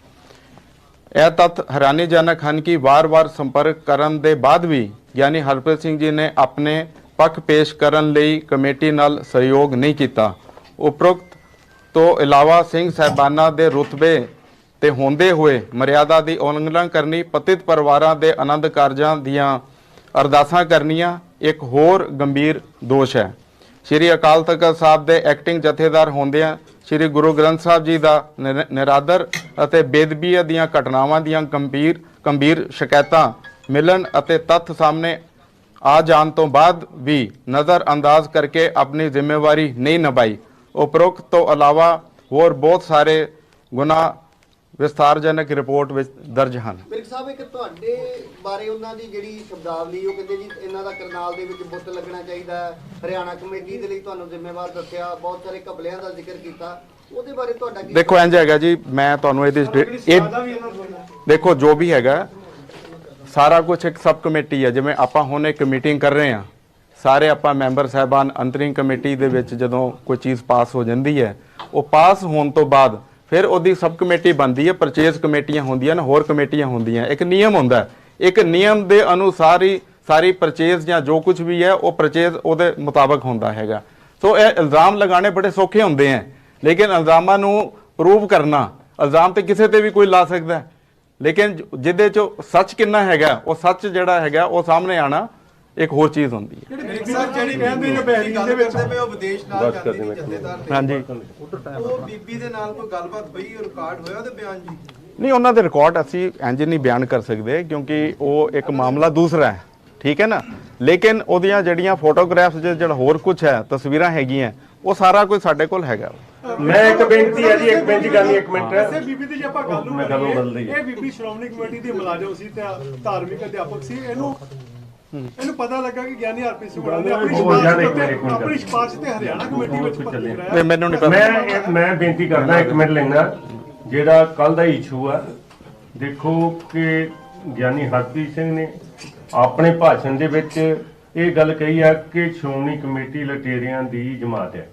ਇਹ ਤੱਥ ਹੈਰਾਨੀਜਨਕ ਹਨ ਕਿ ਵਾਰ-ਵਾਰ ਸੰਪਰਕ ਕਰਨ ਦੇ ਬਾਅਦ ਵੀ ਗਿਆਨੀ ਹਰਪ੍ਰੀਤ ਸਿੰਘ ਜੀ ਨੇ ਆਪਣੇ ਪੱਖ ਪੇਸ਼ ਕਰਨ ਲਈ ਕਮੇਟੀ ਨਾਲ ਸਹਿਯੋਗ ਨਹੀਂ ਕੀਤਾ। ਉਪਰੋਕਤ ਤੋਂ ਇਲਾਵਾ ਸਿੰਘ ਸਾਹਿਬਾਨਾਂ ਦੇ ਰੁਤਬੇ ਤੇ ਹੁੰਦੇ ਹੋਏ ਮਰਿਆਦਾ ਦੀ ਉਲੰਘਣਾ ਕਰਨੀ, ਪਤਿਤ ਪਰਿਵਾਰਾਂ ਦੇ ਆਨੰਦ ਕਾਰਜਾਂ ਦੀਆਂ ਅਰਦਾਸਾਂ ਕਰਨੀਆਂ, ਇੱਕ ਹੋਰ ਗੰਭੀਰ ਦੋਸ਼ ਹੈ। ਸ਼੍ਰੀ ਅਕਾਲ ਤਖਤ ਸਾਹਿਬ ਦੇ ਐਕਟਿੰਗ ਜਥੇਦਾਰ ਹੁੰਦਿਆਂ ਸ਼੍ਰੀ ਗੁਰੂ ਗ੍ਰੰਥ ਸਾਹਿਬ ਜੀ ਦਾ ਨਿਰ- ਨਿਰਾਦਰ ਅਤੇ ਬੇਦਬੀ ਦੀਆਂ ਘਟਨਾਵਾਂ ਦੀਆਂ ਗੰਭੀਰ ਗੰਭੀਰ ਸ਼ਿਕਾਇਤਾਂ ਮਿਲਣ ਅਤੇ ਤੱਥ ਸਾਹਮਣੇ ਆ ਜਾਣ ਤੋਂ ਬਾਅਦ ਵੀ ਨਜ਼ਰ ਅੰਦਾਜ਼ ਕਰਕੇ ਆਪਣੀ ਜ਼ਿੰਮੇਵਾਰੀ ਨਹੀਂ ਨਿਭਾਈ। ਉਪਰੋਕਤ ਤੋਂ ਇਲਾਵਾ ਹੋਰ ਬਹੁਤ ਸਾਰੇ ਗੁਨਾਹ ਵਿਸਥਾਰਜਨਕ ਰਿਪੋਰਟ ਵਿੱਚ ਦਰਜ ਹਨ। ਮਿਲਕ ਸਾਹਿਬ ਇੱਕ ਤੁਹਾਡੇ ਬਾਰੇ ਉਹਨਾਂ ਦੀ ਜਿਹੜੀ ਸ਼ਬਦਾਵਲੀ ਉਹ ਕਹਿੰਦੇ ਜੀ ਇਹਨਾਂ ਦਾ ਕਰਨਾਲ ਦੇ ਵਿੱਚ ਬੁੱਤ ਲੱਗਣਾ ਚਾਹੀਦਾ ਹੈ। ਹਰਿਆਣਾ ਕਮੇਟੀ ਦੇ ਲਈ ਤੁਹਾਨੂੰ ਜ਼ਿੰਮੇਵਾਰ ਦੱਸਿਆ ਬਹੁਤ ਸਾਰੇ ਕਬਲਿਆਂ ਦਾ ਜ਼ਿਕਰ ਕੀਤਾ। ਉਹਦੇ ਬਾਰੇ ਤੁਹਾਡਾ ਕੀ ਦੇਖੋ ਇੰਜ ਹੈਗਾ ਜੀ ਮੈਂ ਤੁਹਾਨੂੰ ਇਹਦੀ ਇਹ ਦੇਖੋ ਜੋ ਵੀ ਹੈਗਾ ਸਾਰਾ ਕੁਝ ਇੱਕ ਸਬ ਕਮੇਟੀ ਹੈ। ਜਿਵੇਂ ਆਪਾਂ ਹੁਣ ਇੱਕ ਮੀਟਿੰਗ ਕਰ ਰਹੇ ਹਾਂ ਸਾਰੇ ਆਪਾਂ ਮੈਂਬਰ ਸਾਹਿਬਾਨ ਅੰਤਰਿੰਗ ਕਮੇਟੀ ਦੇ ਵਿੱਚ ਜਦੋਂ ਕੋਈ ਚੀਜ਼ ਪਾਸ ਹੋ ਜਾਂਦੀ ਹੈ, ਉਹ ਪਾਸ ਹੋਣ ਤੋਂ ਬਾਅਦ ਫਿਰ ਉਹਦੀ ਸਬ ਕਮੇਟੀ ਬਣਦੀ ਹੈ ਪਰਚੇਜ਼ ਕਮੇਟੀਆਂ ਹੁੰਦੀਆਂ ਨੇ, ਹੋਰ ਕਮੇਟੀਆਂ ਹੁੰਦੀਆਂ, ਇੱਕ ਨਿਯਮ ਹੁੰਦਾ ਇੱਕ ਨਿਯਮ ਦੇ ਅਨੁਸਾਰ ਹੀ ਸਾਰੀ ਪਰਚੇਜ਼ ਜਾਂ ਜੋ ਕੁਝ ਵੀ ਹੈ, ਉਹ ਪਰਚੇਜ਼ ਉਹਦੇ ਮੁਤਾਬਕ ਹੁੰਦਾ ਹੈਗਾ। ਸੋ ਇਹ ਇਲਜ਼ਾਮ ਲਗਾਉਣੇ ਬੜੇ ਸੌਖੇ ਹੁੰਦੇ ਹੈ, ਲੇਕਿਨ ਇਲਜ਼ਾਮਾਂ ਨੂੰ ਪ੍ਰੂਵ ਕਰਨਾ, ਇਲਜ਼ਾਮ ਤੇ ਕਿਸੇ ਤੇ ਵੀ ਕੋਈ ਲਾ ਸਕਦਾ ਲੇਕਿਨ ਜਿਹਦੇ ਚ ਸੱਚ ਕਿੰਨਾ ਹੈਗਾ, ਉਹ ਸੱਚ ਜਿਹੜਾ ਹੈਗਾ, ਉਹ ਸਾਹਮਣੇ ਆਣਾ ਇੱਕ ਹੋਰ ਚੀਜ਼ ਹੁੰਦੀ ਹੈ। ਸਰ ਜਿਹੜੀ ਕਹਿੰਦੇ ਨੇ ਬਹਿਰੀਨ ਦੇ ਵਿੱਚ। ਉਹ ਵਿਦੇਸ਼ ਨਾਲ ਬਸ ਜਾਂਦੀ ਕਰਦੇ ਸੀ ਮੈਂ ਜਥੇਦਾਰ ਨੇ। ਹਾਂਜੀ। ਉਹ ਬੀਬੀ ਦੇ ਨਾਲ ਕੋਈ ਗੱਲਬਾਤ ਹੋਈ ਉਹ ਰਿਕਾਰਡ ਹੋਇਆ ਉਹਦੇ ਬਿਆਨ ਜੀ? ਨਹੀਂ ਉਹਨਾਂ ਦੇ ਰਿਕਾਰਡ ਅਸੀਂ ਇੰਜ ਨਹੀਂ ਬਿਆਨ ਕਰ ਸਕਦੇ ਕਿਉਂਕਿ ਉਹ ਇੱਕ ਮਾਮਲਾ ਦੂਸਰਾ ਹੈ। ਠੀਕ ਹੈ ਨਾ? ਲੇਕਿਨ ਉਹਦੀਆਂ ਜਿਹੜੀਆਂ ਫੋਟੋਗ੍ਰਾਫਸ ਜਿਹੜਾ ਹੋਰ ਕੁਝ ਹੈ ਤਸਵੀਰਾਂ ਹੈਗੀਆਂ ਉਹ ਸਾਰਾ ਕੁਝ ਸਾਡੇ ਕੋਲ ਹੈਗਾ। ਮੈਂ ਇੱਕ ਬੇਨਤੀ ਹੈ ਜੀ ਇੱਕ ਬੇਨਤੀ ਕਰਨੀ ਇੱਕ ਮਿੰਟ। ਵੈਸੇ ਬੀਬੀ ਦੀ ਜੇ ਆਪਾਂ ਗੱਲ ਨੂੰ ਇਹ ਬੀਬੀ ਸ਼੍ਰੋਮਣੀ ਕਮੇਟੀ ਦੀ ਮੁਲਾਜ਼ਮ ਸੀ ਤੇ ਧਾਰਮਿਕ ਅਧਿਆਪਕ ਸੀ। ਇਹਨੂੰ ਇਹਨੂੰ ਪਤਾ ਲੱਗਾ ਕਿ ਗਿਆਨੀ ਹਰਪ੍ਰੀਤ ਸਿੰਘ ਹੋਣਾ ਨੇ ਆਪਣੀ ਸਿਫਾਰਿਸ਼। ਤੇ ਆਪਣੀ ਸਿਫਾਰਿਸ਼ ਤੇ ਹਰਿਆਣਾ ਕਮੇਟੀ ਵਿੱਚ ਨਹੀਂ, ਕਰਾਇਆ ਮੈਨੂੰ ਨਹੀਂ ਪਤਾ। ਮੈਂ ਇਹ- ਮੈਂ ਬੇਨਤੀ ਕਰਦਾ ਇੱਕ ਮਿੰਟ ਲੈਣਾ। ਜਿਹੜਾ ਕੱਲ ਦਾ ਇਸ਼ੂ ਆ ਦੇਖੋ ਕਿ ਗਿਆਨੀ ਹਰਪ੍ਰੀਤ ਸਿੰਘ ਨੇ ਆਪਣੇ ਭਾਸ਼ਣ ਦੇ ਵਿੱਚ ਇਹ ਗੱਲ ਕਹੀ ਆ ਕਿ ਸ਼੍ਰੋਮਣੀ ਕਮੇਟੀ ਲਟੇਰਿਆਂ ਦੀ ਜਮਾਤ ਹੈ।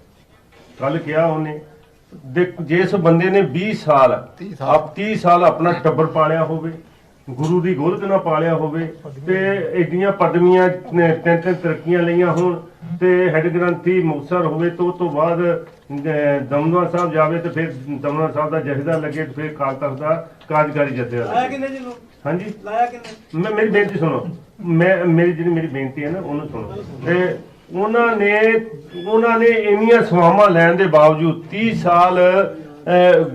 ਕੱਲ ਕਿਹਾ ਉਹਨੇ ਜਿਸ ਬੰਦੇ ਨੇ 20 ਸਾਲ ਆਪ 30 ਸਾਲ ਆਪਣਾ ਟੱਬਰ ਪਾਲਿਆ ਹੋਵੇ ਗੁਰੂ ਦੀ ਗੋਲਕ ਨਾਲ ਪਾਲਿਆ ਹੋਵੇ ਤੇ ਐਡੀਆਂ ਪਦਵੀਆਂ ਨੇ ਤਿੰਨ ਤਿੰਨ ਤਰੱਕੀਆਂ ਲਈਆਂ ਹੋਣ ਤੇ ਹੈਡ ਗ੍ਰੰਥੀ ਮੁਕਤਸਰ ਹੋਵੇ ਤੋਂ ਤੋਂ ਬਾਅਦ ਦਮਦਮਾ ਸਾਹਿਬ ਜਾਵੇ ਤੇ ਫਿਰ ਦਮਦਮਾ ਸਾਹਿਬ ਦਾ ਜਥੇਦਾਰ ਲੱਗੇ ਤੇ ਫਿਰ ਕਾਲ ਤਖਤ ਦਾ ਕਾਰਜਕਾਰੀ ਜਥੇਦਾਰ ਲਾਇਆ ਲੱਗੇ। ਕਿੰਨੇ ਜੀ ਨੂੰ ਹਾਂਜੀ। ਲਾਇਆ ਕਿੰਨੇ? ਮੈਂ ਮੇਰੀ ਬੇਨਤੀ ਸੁਣੋ। ਮੈਂ ਮੇਰੀ ਜਿਹੜੀ ਮੇਰੀ ਬੇਨਤੀ ਹੈ ਨਾ ਉਹਨੂੰ ਸੁਣੋ। ਤੇ ਉਹਨਾਂ ਨੇ ਉਹਨਾਂ ਨੇ ਇੰਨੀਆਂ ਸਵਾਵਾਂ ਲੈਣ ਦੇ ਬਾਵਜੂਦ 30 ਸਾਲ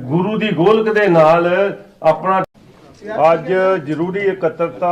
ਗੁਰੂ ਦੀ ਗੋਲਕ ਦੇ ਨਾਲ ਆਪਣਾ ਅੱਜ ਜ਼ਰੂਰੀ ਇਕੱਤਰਤਾ